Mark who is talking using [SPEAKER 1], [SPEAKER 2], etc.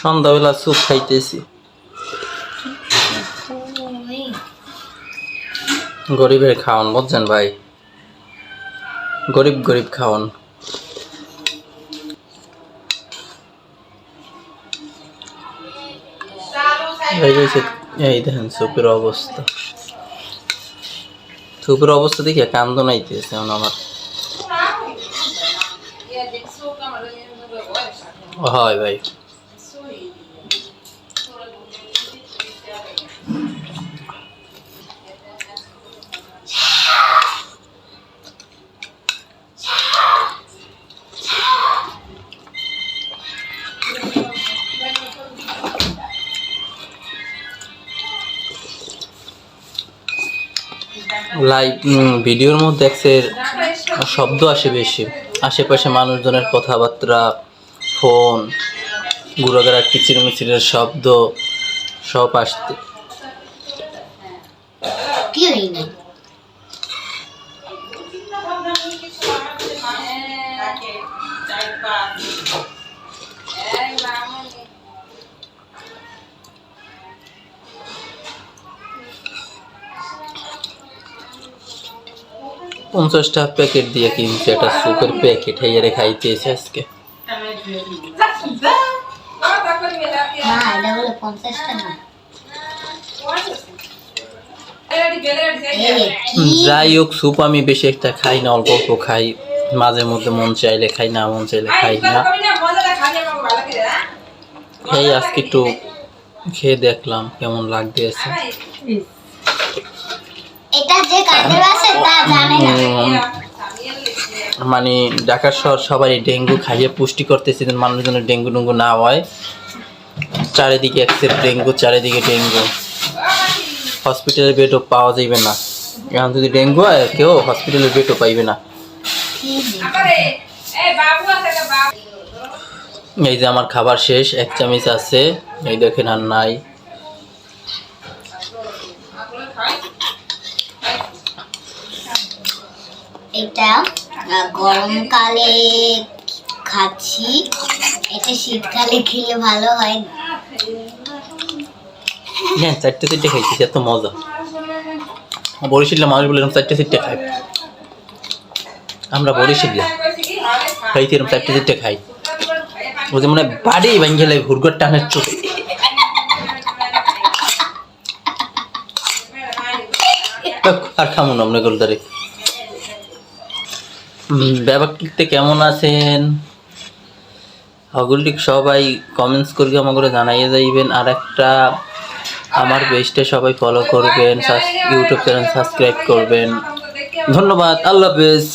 [SPEAKER 1] সন্ধ্যাবেলা স্যুপ খাইতেছি। গরিবের খাওয়ান বুঝছেন ভাই? গরিব গরিব খাওয়ান এই দেখেন সুপের অবস্থা। সুপের অবস্থা দেখে কান্দ নাইতেছে আমার। হয় ভাই। লাইভ ভিডিওর মধ্যে এক্সের শব্দ আসে বেশি। আশেপাশে মানুষজনের কথাবার্তা ফোন গুড়াগাড়া কিচির মিচিরের শব্দ সব আসতে পঞ্চাশটা প্যাকেট দিয়ে কিনছে একটা সুপের প্যাকেট হেয়ারে খাইতেছে আজকে।
[SPEAKER 2] না এটা হলো পঞ্চাশটা না
[SPEAKER 1] যাই হোক স্যুপ আমি বেশি একটা খাই না অল্প অল্প খাই। মাঝে মধ্যে মন চাইলে খাই না মন চাইলে খাই না। এই আজকে একটু খেয়ে দেখলাম কেমন লাগতেছে
[SPEAKER 2] এটা যে কাঁদে আছে তা জানে না।
[SPEAKER 1] মানে ঢাকার শহর সবাই ডেঙ্গু খাইয়ে পুষ্টি করতেছে মানুষ যেন ডেঙ্গু ডেঙ্গু না হয়। চারিদিকে একসের ডেঙ্গু, চারিদিকে ডেঙ্গু। হসপিটালের বেডও পাওয়া যাইবে না। এখন যদি ডেঙ্গু হয়, কেউ হসপিটালের বেডও পাইবে না। এই যে আমার খাবার শেষ, এক চামচ আছে। এই দেখেন আর নাই।
[SPEAKER 2] এটা গরমকালে খাচ্ছি। এটা শীতকালে খেলে ভালো হয়।
[SPEAKER 1] হ্যাঁ চারটে খাইতেছি এত মজা। বরিশালে মানুষ বলে এরকম চারটে খাই আমরা বরিশালে খাইতে এরকম চারটে চারটে খাই। ও যে মানে বাড়ি ভেঙে লাগে টানের চোখে। আর খামো না আপনার গোলদারে ব্যাপারটিতে কেমন আছেন? ওগুলি সবাই কমেন্টস করে আমাকে জানাইয়ে যাইবেন। আর একটা আমার পেজটা সবাই ফলো করবেন ইউটিউব চ্যানেল সাবস্ক্রাইব করবেন। ধন্যবাদ, আল্লাহ হাফেজ।